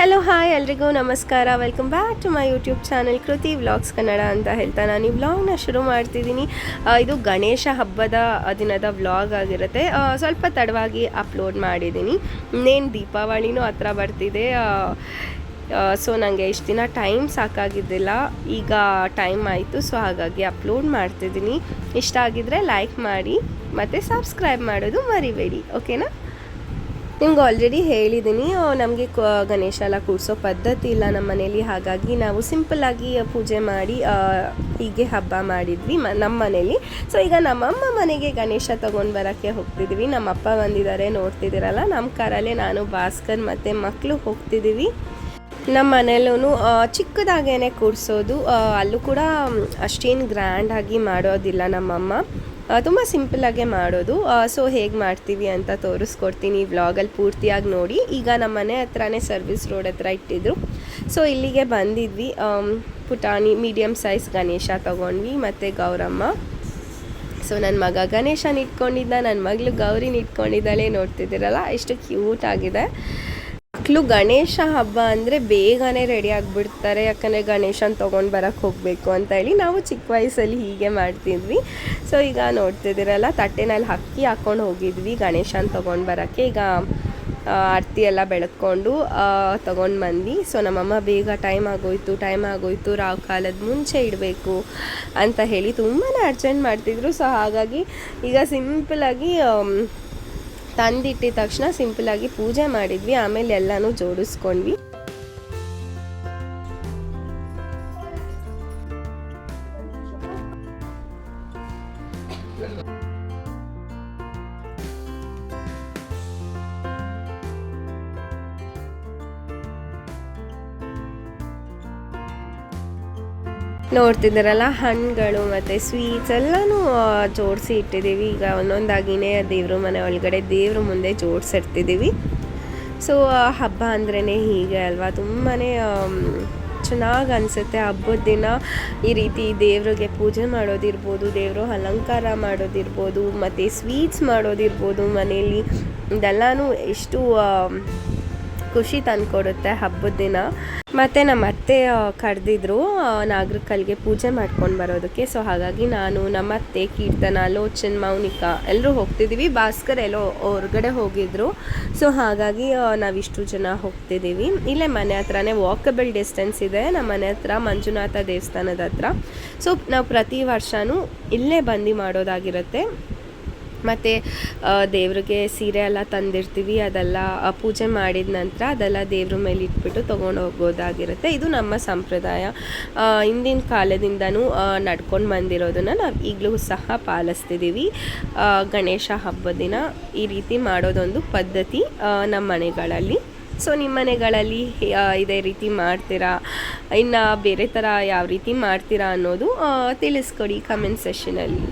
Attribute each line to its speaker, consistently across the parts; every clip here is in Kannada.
Speaker 1: ಹಲೋ ಹಾಯ್ ಎಲ್ರಿಗೂ ನಮಸ್ಕಾರ. Welcome back to my YouTube channel Kriti vlogs Kannada ಅಂತ ಹೇಳ್ತಾ ನಾನು ಈ ವ್ಲಾಗ್ನ ಶುರು ಮಾಡ್ತಿದ್ದೀನಿ. ಇದು ಗಣೇಶ ಹಬ್ಬದ ದಿನದ ವ್ಲಾಗ್ ಆಗಿರುತ್ತೆ. ಸ್ವಲ್ಪ ತಡವಾಗಿ ಅಪ್ಲೋಡ್ ಮಾಡಿದ್ದೀನಿ. ಇನ್ನೇನು ದೀಪಾವಳಿನೂ ಹತ್ರ ಬರ್ತಿದೆ. ಸೊ ನನಗೆ ಇಷ್ಟು ದಿನ ಟೈಮ್ ಸಾಕಾಗಿದ್ದಿಲ್ಲ. ಈಗ ಟೈಮ್ ಆಯಿತು ಸೊ ಹಾಗಾಗಿ ಅಪ್ಲೋಡ್ ಮಾಡ್ತಿದ್ದೀನಿ. ಇಷ್ಟ ಆಗಿದ್ದರೆ ಲೈಕ್ ಮಾಡಿ, ಮತ್ತು ಸಬ್ಸ್ಕ್ರೈಬ್ ಮಾಡೋದು ಮರಿಬೇಡಿ ಓಕೆನಾ ನಿಮ್ಗೆ ಆಲ್ರೆಡಿ ಹೇಳಿದ್ದೀನಿ ನಮಗೆ ಗಣೇಶ ಎಲ್ಲ ಕೂರಿಸೋ ಪದ್ಧತಿ ಇಲ್ಲ ನಮ್ಮ ಮನೇಲಿ, ಹಾಗಾಗಿ ನಾವು ಸಿಂಪಲ್ಲಾಗಿ ಪೂಜೆ ಮಾಡಿ ಹೀಗೆ ಹಬ್ಬ ಮಾಡಿದ್ವಿ ಮ, ನಮ್ಮ ಮನೇಲಿ. ಸೊ ಈಗ ನಮ್ಮಮ್ಮ ಮನೆಗೆ ಗಣೇಶ ತೊಗೊಂಡು ಬರೋಕ್ಕೆ ಹೋಗ್ತಿದ್ದೀವಿ ನಮ್ಮ ಅಪ್ಪ ಬಂದಿದ್ದಾರೆ, ನೋಡ್ತಿದ್ದೀರಲ್ಲ, ನಮ್ಮ ಕಾರಲ್ಲೇ ನಾನು, ಭಾಸ್ಕರ್ ಮತ್ತು ಮಕ್ಕಳು ಹೋಗ್ತಿದ್ದೀವಿ ನಮ್ಮ ಮನೇಲೂ ಚಿಕ್ಕದಾಗೇನೆ ಕೂರಿಸೋದು ಅಲ್ಲೂ ಕೂಡ ಅಷ್ಟೇನು ಗ್ರ್ಯಾಂಡಾಗಿ ಮಾಡೋದಿಲ್ಲ ನಮ್ಮಮ್ಮ. ತುಂಬ ಸಿಂಪಲಾಗೆ ಮಾಡೋದು. ಸೊ ಹೇಗೆ ಮಾಡ್ತೀವಿ ಅಂತ ತೋರಿಸ್ಕೊಡ್ತೀನಿ ವ್ಲಾಗಲ್ಲಿ ಪೂರ್ತಿಯಾಗಿ ನೋಡಿ. ಈಗ ನಮ್ಮ ಮನೆ ಹತ್ರನೇ ಸರ್ವಿಸ್ ರೋಡ್ ಹತ್ರ ಇಟ್ಟಿದ್ರು. ಸೊ ಇಲ್ಲಿಗೆ ಬಂದಿದ್ವಿ. ಪುಟಾಣಿ ಮೀಡಿಯಮ್ ಸೈಜ್ ಗಣೇಶ ತೊಗೊಂಡ್ವಿ, ಮತ್ತು ಗೌರಮ್ಮ. ಸೊ ನನ್ನ ಮಗ ಗಣೇಶನ ಇಟ್ಕೊಂಡಿದ್ದ ನನ್ನ ಮಗಳು ಗೌರಿನ ಇಟ್ಕೊಂಡಿದ್ದಾಳೆ, ನೋಡ್ತಿದ್ದೀರಲ್ಲ? ಎಷ್ಟು ಕ್ಯೂಟ್ ಆಗಿದೆ. ಮಕ್ಕಳು ಗಣೇಶ ಹಬ್ಬ ಅಂದರೆ ಬೇಗನೆ ರೆಡಿ ಆಗಿಬಿಡ್ತಾರೆ, ಯಾಕಂದರೆ ಗಣೇಶನ ತೊಗೊಂಡು ಬರೋಕ್ಕೆ ಹೋಗಬೇಕು ಅಂತ ಹೇಳಿ ನಾವು ಚಿಕ್ಕ ವಯಸ್ಸಲ್ಲಿ ಹೀಗೆ ಮಾಡ್ತಿದ್ವಿ. ಸೊ ಈಗ ನೋಡ್ತಿದ್ದೀರಲ್ಲ ತಟ್ಟೆನಲ್ಲಿ ಅಕ್ಕಿ ಹಾಕ್ಕೊಂಡು ಹೋಗಿದ್ವಿ ಗಣೇಶನ ತೊಗೊಂಡು ಬರೋಕ್ಕೆ. ಈಗ ಆರ್ತಿ ಎಲ್ಲ ಬೆಳಕೊಂಡು ತೊಗೊಂಡು ಬಂದ್ವಿ. ಸೊ ನಮ್ಮಮ್ಮ ಬೇಗ ಟೈಮ್ ಆಗೋಯ್ತು ಟೈಮ್ ಆಗೋಯ್ತು, ರಾವ್ ಕಾಲದ ಮುಂಚೆ ಇಡಬೇಕು ಅಂತ ಹೇಳಿ ತುಂಬಾ ಅರ್ಜೆಂಟ್ ಮಾಡ್ತಿದ್ರು. ಸೊ ಹಾಗಾಗಿ ಈಗ ಸಿಂಪಲಾಗಿ ತಂದಿಟ್ಟಿದ ತಕ್ಷಣ ಸಿಂಪಲಾಗಿ ಪೂಜೆ ಮಾಡಿದ್ವಿ ಆಮೇಲೆ ಎಲ್ಲನೂ ಜೋಡಿಸ್ಕೊಂಡ್ವಿ. ನೋಡ್ತಿದ್ದೀರಲ್ಲ, ಹಣ್ಣುಗಳು ಮತ್ತು ಸ್ವೀಟ್ಸ್ ಎಲ್ಲನೂ ಜೋಡಿಸಿ ಇಟ್ಟಿದ್ದೀವಿ. ಈಗ ಒಂದೊಂದಾಗಿನೇ ದೇವ್ರ ಮನೆ ಒಳಗಡೆ ದೇವ್ರ ಮುಂದೆ ಜೋಡಿಸಿರ್ತಿದ್ದೀವಿ. ಸೊ ಹಬ್ಬ ಅಂದ್ರೇ ಹೀಗೆ ಅಲ್ವಾ? ತುಂಬಾ ಚೆನ್ನಾಗಿ ಅನಿಸುತ್ತೆ. ಹಬ್ಬದ ದಿನ ಈ ರೀತಿ ದೇವ್ರಿಗೆ ಪೂಜೆ ಮಾಡೋದಿರ್ಬೋದು, ದೇವರು ಅಲಂಕಾರ ಮಾಡೋದಿರ್ಬೋದು, ಮತ್ತು ಸ್ವೀಟ್ಸ್ ಮಾಡೋದಿರ್ಬೋದು ಮನೆಯಲ್ಲಿ ಇದೆಲ್ಲನೂ ಎಷ್ಟು ಖುಷಿ ತಂದುಕೊಡುತ್ತೆ ಹಬ್ಬದ ದಿನ. ಮತ್ತು ನಮ್ಮ ಅತ್ತೆ ಕರೆದಿದ್ರು ನಾಗರಕಲ್ಗೆ ಪೂಜೆ ಮಾಡ್ಕೊಂಡು ಬರೋದಕ್ಕೆ. ಸೊ ಹಾಗಾಗಿ ನಾನು ನಮ್ಮ ಅತ್ತೆ, ಕೀರ್ತನ, ಲೋಚನ್, ಮೌನಿಕಾ ಎಲ್ಲರೂ ಹೋಗ್ತಿದ್ದೀವಿ ಭಾಸ್ಕರ್ ಎಲ್ಲೋ ಹೊರಗಡೆ ಹೋಗಿದ್ರು. ಸೊ ಹಾಗಾಗಿ ನಾವಿಷ್ಟು ಜನ ಹೋಗ್ತಿದ್ದೀವಿ ಇಲ್ಲೇ ಮನೆ ಹತ್ರನೇ ವಾಕಬಲ್ ಡಿಸ್ಟೆನ್ಸ್ ಇದೆ. ನಮ್ಮ ಮನೆ ಹತ್ರ ಮಂಜುನಾಥ ದೇವಸ್ಥಾನದ ಹತ್ರ. ಸೊ ನಾವು ಪ್ರತಿ ವರ್ಷವೂ ಇಲ್ಲೇ ಬಂದು ಮಾಡೋದಾಗಿರುತ್ತೆ. ಮತ್ತು ದೇವ್ರಿಗೆ ಸೀರೆ ಎಲ್ಲ ತಂದಿರ್ತೀವಿ, ಅದೆಲ್ಲ ಪೂಜೆ ಮಾಡಿದ ನಂತರ ಅದೆಲ್ಲ ದೇವ್ರ ಮೇಲೆ ಇಟ್ಬಿಟ್ಟು ತೊಗೊಂಡು ಹೋಗೋದಾಗಿರುತ್ತೆ. ಇದು ನಮ್ಮ ಸಂಪ್ರದಾಯ. ಹಿಂದಿನ ಕಾಲದಿಂದನೂ ನಡ್ಕೊಂಡು ಬಂದಿರೋದನ್ನು ನಾವು ಈಗಲೂ ಸಹ ಪಾಲಿಸ್ತಿದ್ದೀವಿ ಗಣೇಶ ಹಬ್ಬದ ದಿನ ಈ ರೀತಿ ಮಾಡೋದೊಂದು ಪದ್ಧತಿ ನಮ್ಮ ಮನೆಗಳಲ್ಲಿ. ಸೊ ನಿಮ್ಮ ಮನೆಗಳಲ್ಲಿ ಇದೇ ರೀತಿ ಮಾಡ್ತೀರಾ? ಇನ್ನು ಬೇರೆ ಥರ ಯಾವ ರೀತಿ ಮಾಡ್ತೀರಾ ಅನ್ನೋದು ತಿಳಿಸ್ಕೊಡಿ ಕಮೆಂಟ್ ಸೆಷನಲ್ಲಿ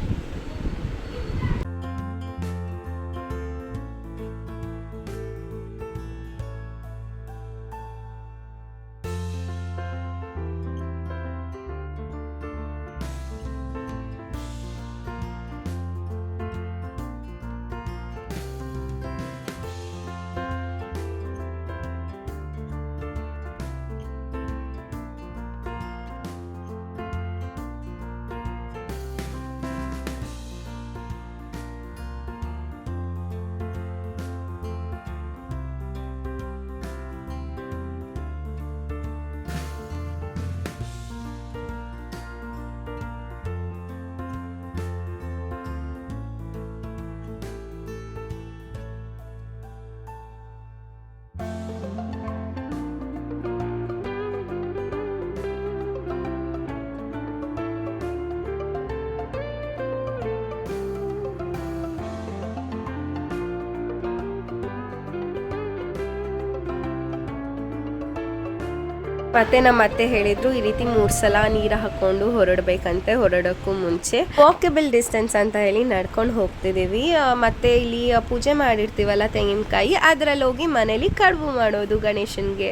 Speaker 1: ಮತ್ತೆ ನಮ್ಮ ಅತ್ತೆ ಹೇಳಿದ್ರು ಈ ರೀತಿ ಮೂರು ಸಲ ನೀರು ಹಾಕೊಂಡು ಹೊರಡ್ಬೇಕಂತೆ ಹೊರಡೋಕ್ಕೂ ಮುಂಚೆ. ವಾಕೇಬಲ್ ಡಿಸ್ಟೆನ್ಸ್ ಅಂತ ಹೇಳಿ ನಡ್ಕೊಂಡು ಹೋಗ್ತಿದ್ದೀವಿ. ಆ, ಮತ್ತೆ ಇಲ್ಲಿ ಪೂಜೆ ಮಾಡಿರ್ತೀವಲ್ಲ ತೆಂಗಿನಕಾಯಿ ಅದರಲ್ಲಿ ಹೋಗಿ ಮನೇಲಿ ಕಡುಬು ಮಾಡೋದು ಗಣೇಶನಿಗೆ.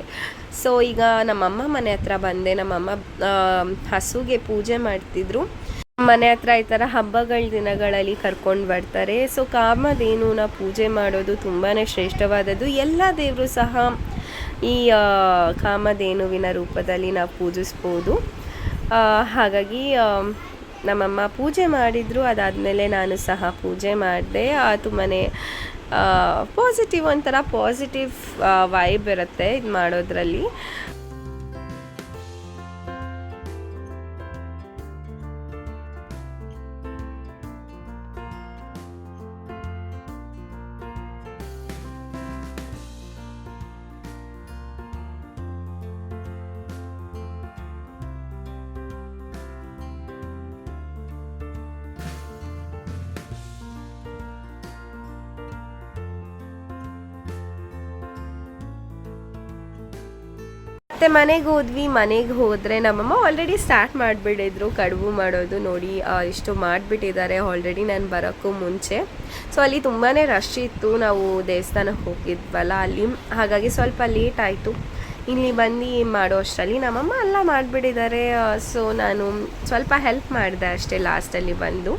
Speaker 1: ಸೊ ಈಗ ನಮ್ಮಮ್ಮ ಮನೆ ಹತ್ರ ಬಂದೆ. ನಮ್ಮಮ್ಮ ಹಸುಗೆ ಪೂಜೆ ಮಾಡ್ತಿದ್ರು. ಮನೆ ಹತ್ರ ಈ ಥರ ಹಬ್ಬಗಳ ದಿನಗಳಲ್ಲಿ ಕರ್ಕೊಂಡು ಬರ್ತಾರೆ. ಸೊ ಕಾಮಧೇನುನ ಪೂಜೆ ಮಾಡೋದು ತುಂಬಾ ಶ್ರೇಷ್ಠವಾದದ್ದು. ಎಲ್ಲ ದೇವರು ಸಹ ಈ ಕಾಮಧೇನುವಿನ ರೂಪದಲ್ಲಿ ನಾವು ಪೂಜಿಸ್ಬೋದು. ಹಾಗಾಗಿ ನಮ್ಮಮ್ಮ ಪೂಜೆ ಮಾಡಿದ್ರು, ಅದಾದಮೇಲೆ ನಾನು ಸಹ ಪೂಜೆ ಮಾಡಿದೆ. ತುಂಬಾ ಪಾಸಿಟಿವ್ ಒಂಥರ ಪಾಸಿಟಿವ್ ವೈಬ್ ಇರುತ್ತೆ ಇದು ಮಾಡೋದ್ರಲ್ಲಿ ಮತ್ತೆ ಮನೆಗೆ ಹೋದ್ವಿ, ಮನೆಗೆ ಹೋದರೆ ನಮ್ಮಮ್ಮ ಆಲ್ರೆಡಿ ಸ್ಟಾರ್ಟ್ ಮಾಡಿಬಿಟ್ಟಿದ್ರು, ಕಡುಬು ಮಾಡೋದು ನೋಡಿ ಇಷ್ಟು ಮಾಡಿಬಿಟ್ಟಿದ್ದಾರೆ ಆಲ್ರೆಡಿ ನಾನು ಬರೋಕ್ಕೂ ಮುಂಚೆ. ಸೊ ಅಲ್ಲಿ ತುಂಬಾ ರಶ್ ಇತ್ತು, ನಾವು ದೇವಸ್ಥಾನಕ್ಕೆ ಹೋಗಿದ್ವಲ್ಲ ಅಲ್ಲಿ. ಹಾಗಾಗಿ ಸ್ವಲ್ಪ ಲೇಟ್ ಆಯಿತು. ಇಲ್ಲಿ ಬಂದು ಮಾಡೋ ಅಷ್ಟರಲ್ಲಿ ನಮ್ಮಮ್ಮ ಎಲ್ಲ ಮಾಡಿಬಿಟ್ಟಿದ್ದಾರೆ. ಸೊ ನಾನು ಸ್ವಲ್ಪ ಹೆಲ್ಪ್ ಮಾಡಿದೆ ಅಷ್ಟೇ ಲಾಸ್ಟಲ್ಲಿ ಬಂದು.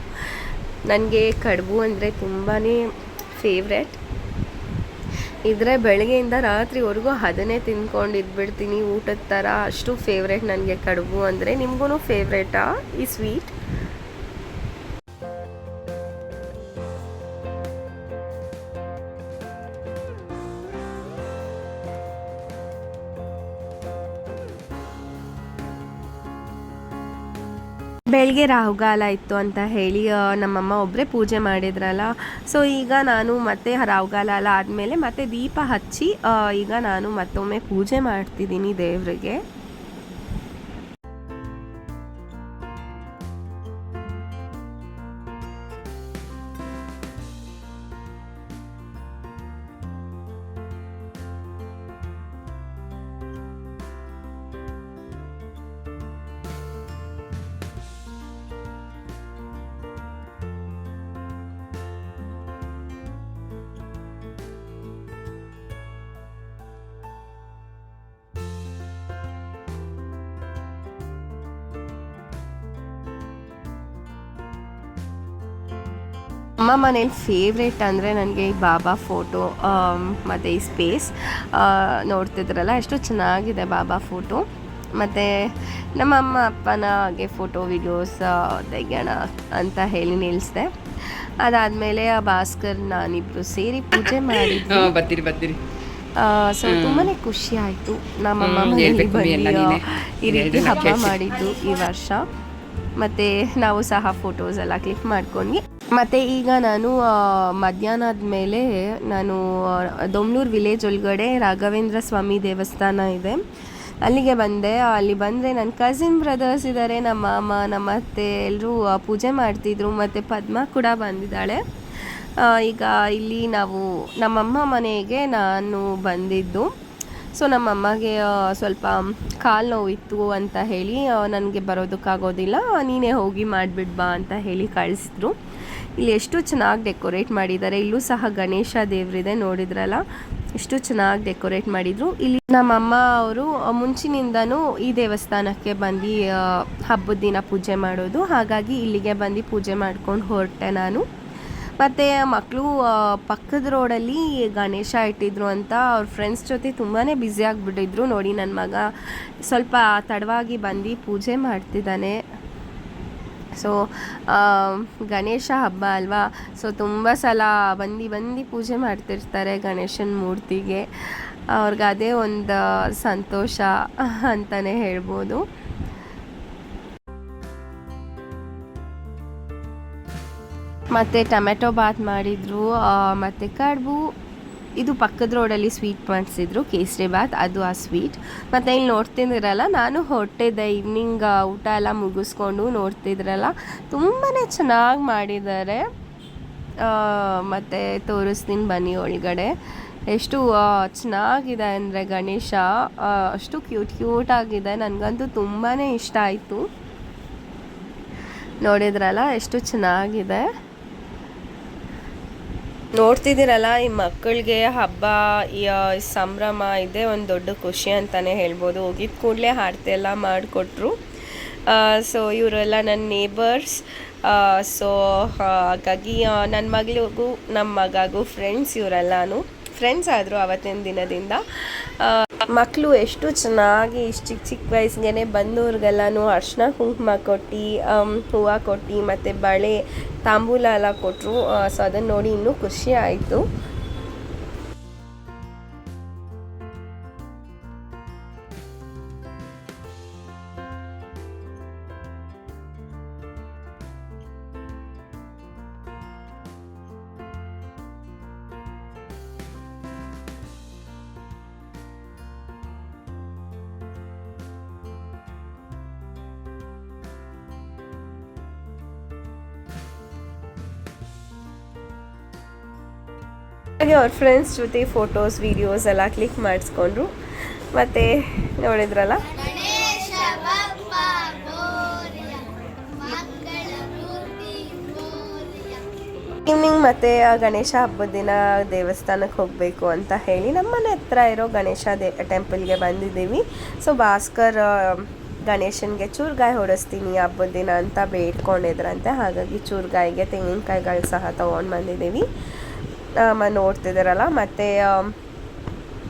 Speaker 1: ನನಗೆ ಕಡುಬು ಅಂದರೆ ತುಂಬಾ ಫೇವ್ರೆಟ್ ಇದ್ರೆ ಬೆಳಗ್ಗೆಯಿಂದ ರಾತ್ರಿವರೆಗೂ ಅದನ್ನೇ ತಿನ್ಕೊಂಡು ಇದ್ಬಿಡ್ತೀನಿ ಊಟದ ಥರ. ಅಷ್ಟು ಫೇವ್ರೇಟ್ ನನಗೆ ಕಡುಬು ಅಂದರೆ ನಿಮಗೂ ಫೇವ್ರೇಟಾ ಈ ಸ್ವೀಟ್ ಬೆಳಗ್ಗೆ ರಾಹುಗಾಲ ಇತ್ತು ಅಂತ ಹೇಳಿ ನಮ್ಮಮ್ಮ ಒಬ್ಬರೇ ಪೂಜೆ ಮಾಡಿದ್ರಲ್ಲ. ಸೊ ಈಗ ನಾನು ಮತ್ತೆ ರಾಹುಗಾಲ ಎಲ್ಲ ಆದಮೇಲೆ ಮತ್ತೆ ದೀಪ ಹಚ್ಚಿ ಈಗ ನಾನು ಮತ್ತೊಮ್ಮೆ ಪೂಜೆ ಮಾಡ್ತಿದ್ದೀನಿ ದೇವರಿಗೆ. ಅಮ್ಮ ಮನೇಲಿ ಫೇವ್ರೇಟ್ ಅಂದರೆ ನನಗೆ ಈ ಬಾಬಾ ಫೋಟೋ ಮತ್ತು ಈ ಸ್ಪೇಸ್ ನೋಡ್ತಿದ್ರಲ್ಲ ಎಷ್ಟು ಚೆನ್ನಾಗಿದೆ ಬಾಬಾ ಫೋಟೋ ಮತ್ತು ನಮ್ಮ ಅಮ್ಮ ಅಪ್ಪನ ಹಾಗೆ ಫೋಟೋ ವಿಡಿಯೋಸ್ ತೆಗೆಯೋಣ ಅಂತ ಹೇಳಿ ನಿಲ್ಲಿಸಿದೆ ಅದಾದಮೇಲೆ ಆ ಭಾಸ್ಕರ್ ನಾನಿಬ್ರು ಸೇರಿ ಪೂಜೆ
Speaker 2: ಮಾಡಿ ಬರ್ತೀರಿ ಬರ್ತೀರಿ.
Speaker 1: ಸೊ ತುಂಬಾ ಖುಷಿ ಆಯಿತು. ನಮ್ಮಮ್ಮ. ಈ ರೀತಿ ಹಬ್ಬ ಮಾಡಿದ್ದು ಈ ವರ್ಷ. ಮತ್ತು ನಾವು ಸಹ ಫೋಟೋಸ್ ಎಲ್ಲ ಕ್ಲಿಕ್ ಮಾಡ್ಕೊಂಡ್ವಿ. ಮತ್ತು ಈಗ ನಾನು ಮಧ್ಯಾಹ್ನ ಮಧ್ಯಾಹ್ನದ ಮೇಲೆ ನಾನು ದೊಮ್ಲೂರು ವಿಲೇಜ್ ಒಳಗಡೆ ರಾಘವೇಂದ್ರ ಸ್ವಾಮಿ ದೇವಸ್ಥಾನ ಇದೆ. ಅಲ್ಲಿಗೆ ಬಂದೆ. ಅಲ್ಲಿ ಬಂದರೆ ನನ್ನ ಕಸಿನ್ ಬ್ರದರ್ಸ್ ಇದ್ದಾರೆ ನಮ್ಮ ಮಾಮ ನಮ್ಮ ಅತ್ತೆ ಎಲ್ಲರೂ ಪೂಜೆ ಮಾಡ್ತಿದ್ರು. ಮತ್ತು ಪದ್ಮ ಕೂಡ ಬಂದಿದ್ದಾಳೆ. ಈಗ ಇಲ್ಲಿ ನಾವು, ನಮ್ಮಮ್ಮ ಮನೆಗೆ ನಾನು ಬಂದಿದ್ದು. ಸೊ ನಮ್ಮ ಅಮ್ಮಗೆ ಸ್ವಲ್ಪ ಕಾಲು ನೋವಿತ್ತು ಅಂತ ಹೇಳಿ ನನಗೆ ಬರೋದಕ್ಕಾಗೋದಿಲ್ಲ, ನೀನೇ ಹೋಗಿ ಮಾಡಿಬಿಡ್ ಬಾ ಅಂತ ಹೇಳಿ ಕಳಿಸಿದ್ರು. ಇಲ್ಲಿ ಎಷ್ಟು ಚೆನ್ನಾಗಿ ಡೆಕೋರೇಟ್ ಮಾಡಿದ್ದಾರೆ. ಇಲ್ಲೂ ಸಹ ಗಣೇಶ ದೇವರಿದೆ ನೋಡಿದ್ರಲ್ಲ, ಎಷ್ಟು ಚೆನ್ನಾಗಿ ಡೆಕೋರೇಟ್ ಮಾಡಿದ್ರು. ಇಲ್ಲಿ ನಮ್ಮಮ್ಮ ಅವರು ಮುಂಚಿನಿಂದನೂ ಈ ದೇವಸ್ಥಾನಕ್ಕೆ ಬಂದು ಹಬ್ಬದ ದಿನ ಪೂಜೆ ಮಾಡೋದು. ಹಾಗಾಗಿ ಇಲ್ಲಿಗೆ ಬಂದು ಪೂಜೆ ಮಾಡ್ಕೊಂಡು ಹೊರಟೆ ನಾನು. ಮತ್ತು ಮಕ್ಕಳು ಪಕ್ಕದ ರೋಡಲ್ಲಿ ಗಣೇಶ ಇಟ್ಟಿದ್ರು ಅಂತ ಅವ್ರ ಫ್ರೆಂಡ್ಸ್ ಜೊತೆ ತುಂಬಾ ಬ್ಯುಸಿ ಆಗಿಬಿಟ್ಟಿದ್ರು. ನೋಡಿ ನನ್ನ ಮಗ ಸ್ವಲ್ಪ ತಡವಾಗಿ ಬಂದು ಪೂಜೆ ಮಾಡ್ತಿದ್ದಾನೆ. ಸೊ ಗಣೇಶ ಹಬ್ಬ ಅಲ್ವಾ? ಸೊ ತುಂಬ ಸಲ ಬಂದು ಬಂದು ಪೂಜೆ ಮಾಡ್ತಿರ್ತಾರೆ ಗಣೇಶನ ಮೂರ್ತಿಗೆ. ಅವ್ರಿಗೆ ಅದೇ ಒಂದು ಸಂತೋಷ ಅಂತಲೇ ಹೇಳ್ಬೋದು. ಮತ್ತು ಟೊಮೆಟೊ ಬಾತ್ ಮಾಡಿದರು ಮತ್ತು ಕಡುಬು. ಇದು ಪಕ್ಕದ ರೋಡಲ್ಲಿ ಸ್ವೀಟ್ ಮಾಡಿಸಿದ್ರು, ಕೇಸರಿ ಬಾತ್, ಅದು ಆ ಸ್ವೀಟ್. ಮತ್ತು ಇಲ್ಲಿ ನೋಡ್ತಿದ್ದಿರಲ್ಲ, ನಾನು ಹೊಟ್ಟೆದ ಈವ್ನಿಂಗ್ ಊಟ ಎಲ್ಲ ಮುಗಿಸ್ಕೊಂಡು ನೋಡ್ತಿದ್ರಲ್ಲ ತುಂಬಾ ಚೆನ್ನಾಗಿ ಮಾಡಿದ್ದಾರೆ. ಮತ್ತು ತೋರಿಸ್ತೀನಿ ಬನ್ನಿ ಒಳಗಡೆ. ಎಷ್ಟು ಚೆನ್ನಾಗಿದೆ ಅಂದರೆ ಗಣೇಶ ಅಷ್ಟು ಕ್ಯೂಟ್ ಕ್ಯೂಟ್ ಆಗಿದೆ, ನನಗಂತೂ ತುಂಬಾ ಇಷ್ಟ ಆಯಿತು. ನೋಡಿದ್ರಲ್ಲ, ಎಷ್ಟು ಚೆನ್ನಾಗಿದೆ. ನೋಡ್ತಿದ್ದೀರಲ್ಲ, ಈ ಮಕ್ಕಳಿಗೆ ಹಬ್ಬ ಸಂಭ್ರಮ ಇದೆ ಒಂದು ದೊಡ್ಡ ಖುಷಿ ಅಂತಲೇ ಹೇಳ್ಬೋದು. ಹೋಗಿದ ಕೂಡಲೇ ಆರತಿ ಎಲ್ಲ ಮಾಡಿಕೊಟ್ರು. ಸೊ ಇವರೆಲ್ಲ ನನ್ನ ನೇಬರ್ಸ್ ಸೊ ಹಾಗಾಗಿ ನನ್ನ ಮಗಳಿಗೂ ನಮ್ಮ ಮಗಾಗೂ ಫ್ರೆಂಡ್ಸ್ ಇವರೆಲ್ಲನೂ. ಫ್ರೆಂಡ್ಸ್ ಆದರು ಅವತ್ತಿನ ದಿನದಿಂದ. ಮಕ್ಕಳು ಎಷ್ಟು ಚೆನ್ನಾಗಿ, ಇಷ್ಟು ಚಿಕ್ಕ ಚಿಕ್ಕ ವಯಸ್ಸಿಗೆ ಬಂದವ್ರಿಗೆಲ್ಲನೂ ಅರ್ಶಿನ ಕುಂಕುಮ ಕೊಟ್ಟು ಹೂವು ಕೊಟ್ಟು, ಮತ್ತು ಬಳೆ, ತಾಂಬೂಲ ಎಲ್ಲ ಕೊಟ್ಟರು ಸೊ ಅದನ್ನು ನೋಡಿ ಇನ್ನೂ ಖುಷಿ ಆಯಿತು. ಹಾಗೆ ಅವ್ರ ಫ್ರೆಂಡ್ಸ್ ಜೊತೆ ಫೋಟೋಸ್ ವೀಡಿಯೋಸ್ ಎಲ್ಲ ಕ್ಲಿಕ್ ಮಾಡಿಸ್ಕೊಂಡ್ರು. ಮತ್ತು ನೋಡಿದ್ರಲ್ಲ? ಈವ್ನಿಂಗ್ ಮತ್ತೆ ಗಣೇಶ ಹಬ್ಬದ ದಿನ ದೇವಸ್ಥಾನಕ್ಕೆ ಹೋಗಬೇಕು ಅಂತ ಹೇಳಿ ನಮ್ಮನೆ ಹತ್ರ ಇರೋ ಗಣೇಶ ದೇ ಟೆಂಪಲ್ಗೆ ಬಂದಿದ್ದೀವಿ. ಸೊ ಭಾಸ್ಕರ್ ಗಣೇಶನಿಗೆ ಚೂರುಗಾಯಿ ಹೊಡೆಸ್ತೀನಿ ಹಬ್ಬದ ದಿನ ಅಂತ ಬೇಡ್ಕೊಂಡಿದ್ರಂತೆ. ಹಾಗಾಗಿ ಚೂರುಗಾಯಿಗೆ ತೆಂಗಿನಕಾಯಿಗಳು ಸಹ ತೊಗೊಂಡು ಬಂದಿದ್ದೀವಿ. ನೋಡ್ತಿದ್ದಾರಲ್ಲ ಮತ್ತು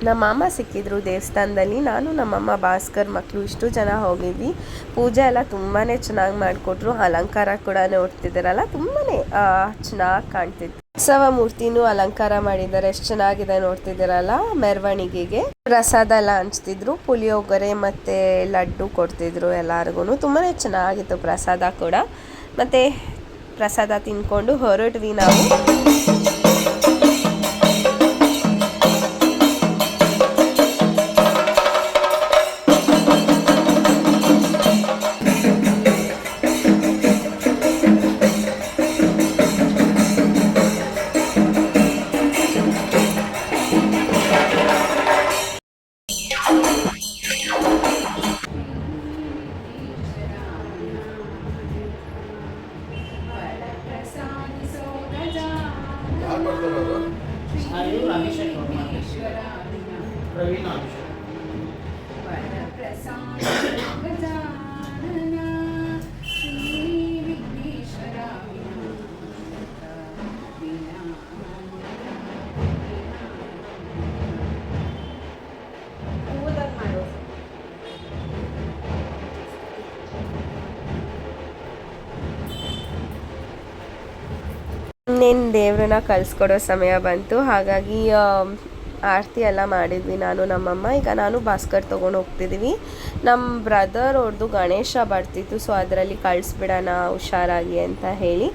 Speaker 1: ನಮ್ಮ ಮಾಮ ಸಿಕ್ಕಿದ್ರು ದೇವಸ್ಥಾನದಲ್ಲಿ. ನಾನು ನಮ್ಮಮ್ಮ ಭಾಸ್ಕರ್ ಮಕ್ಕಳು ಇಷ್ಟು ಜನ ಹೋಗಿದ್ವಿ. ಪೂಜೆ ಎಲ್ಲ ತುಂಬಾ ಚೆನ್ನಾಗಿ ಮಾಡಿಕೊಟ್ರು. ಅಲಂಕಾರ ಕೂಡ ನೋಡ್ತಿದ್ದಾರಲ್ಲ ತುಂಬಾ ಚೆನ್ನಾಗಿ ಕಾಣ್ತಿತ್ತು. ಉತ್ಸವ ಮೂರ್ತಿನೂ ಅಲಂಕಾರ ಮಾಡಿದ್ದಾರೆ. ಎಷ್ಟು ಚೆನ್ನಾಗಿದೆ ನೋಡ್ತಿದ್ದೀರಲ್ಲ ಮೆರವಣಿಗೆಗೆ. ಪ್ರಸಾದ ಎಲ್ಲ ಹಂಚ್ತಿದ್ರು. ಪುಳಿಯೋಗರೆ ಮತ್ತು ಲಡ್ಡು ಕೊಡ್ತಿದ್ರು ಎಲ್ಲರಿಗೂ ತುಂಬಾ ಚೆನ್ನಾಗಿತ್ತು ಪ್ರಸಾದ ಕೂಡ. ಮತ್ತು ಪ್ರಸಾದ ತಿನ್ಕೊಂಡು ಹೊರಟ್ವಿ ನಾವು.
Speaker 3: ಇವರು ಅಭಿಷೇಕ್ ಅವ್ರು ಮಾಡ್ತಾರೆ. ಪ್ರವೀಣ್
Speaker 1: ಇನ್ನೇನು ದೇವ್ರನ್ನ ಕಳಿಸ್ಕೊಡೋ ಸಮಯ ಬಂತು. ಹಾಗಾಗಿ ಆರತಿ ಎಲ್ಲ ಮಾಡಿದ್ವಿ ನಾನು, ನಮ್ಮಮ್ಮ. ಈಗ ನಾನು ಭಾಸ್ಕರ್ ತೊಗೊಂಡು ಹೋಗ್ತಿದ್ದೀವಿ ನಮ್ಮ ಬ್ರದರ್ ಅವ್ರದ್ದು ಗಣೇಶ ಬರ್ತಿತ್ತು ಸೊ ಅದರಲ್ಲಿ ಕಳಿಸ್ಬಿಡೋಣ, ಹುಷಾರಾಗಿ ಅಂತ ಹೇಳಿ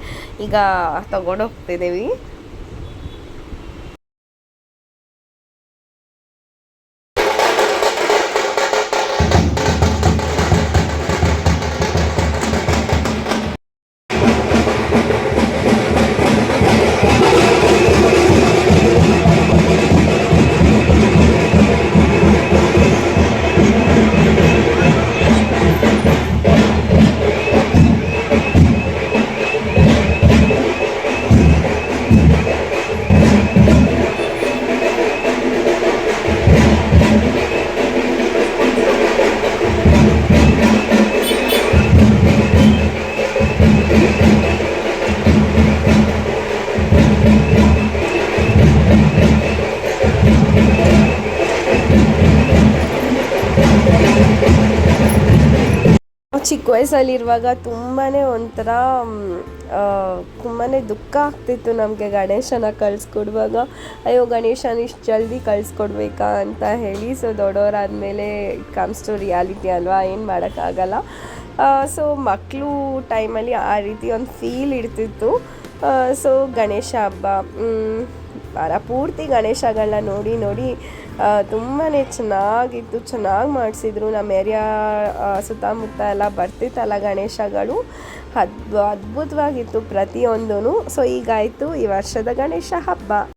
Speaker 1: ಈಗ ತೊಗೊಂಡು ಹೋಗ್ತಿದ್ದೀವಿ ವಯಸ್ಸಲ್ಲಿರುವಾಗ ತುಂಬಾ ಒಂಥರ ತುಂಬಾ ದುಃಖ ಆಗ್ತಿತ್ತು ನಮಗೆ ಗಣೇಶನ ಕಳಿಸ್ಕೊಡುವಾಗ. ಅಯ್ಯೋ, ಗಣೇಶನ ಇಷ್ಟು ಜಲ್ದಿ ಕಳಿಸ್ಕೊಡ್ಬೇಕಾ ಅಂತ ಹೇಳಿ ಸೊ ದೊಡ್ಡವರಾದಮೇಲೆ ಕಮ್ಸ್ ಟು ರಿಯಾಲಿಟಿ ಅಲ್ವಾ, ಏನು ಮಾಡೋಕ್ಕಾಗಲ್ಲ. ಸೊ ಮಕ್ಕಳು ಟೈಮಲ್ಲಿ ಆ ರೀತಿ ಒಂದು ಫೀಲ್ ಇರ್ತಿತ್ತು. ಸೊ ಗಣೇಶ ಹಬ್ಬ ವಾರ ಪೂರ್ತಿ ಗಣೇಶಗಳನ್ನ ನೋಡಿ ನೋಡಿ ತುಂಬಾ ಚೆನ್ನಾಗಿತ್ತು, ಚೆನ್ನಾಗಿ ಮಾಡಿಸಿದ್ರು. ನಮ್ಮ ಏರಿಯಾ ಸುತ್ತಮುತ್ತ ಎಲ್ಲ ಬರ್ತಿತ್ತಲ್ಲ ಗಣೇಶಗಳು. ಅದ್ ಅದ್ಭುತವಾಗಿತ್ತು ಪ್ರತಿಯೊಂದೂ ಸೊ ಈಗಾಯಿತು ಈ ವರ್ಷದ ಗಣೇಶ ಹಬ್ಬ.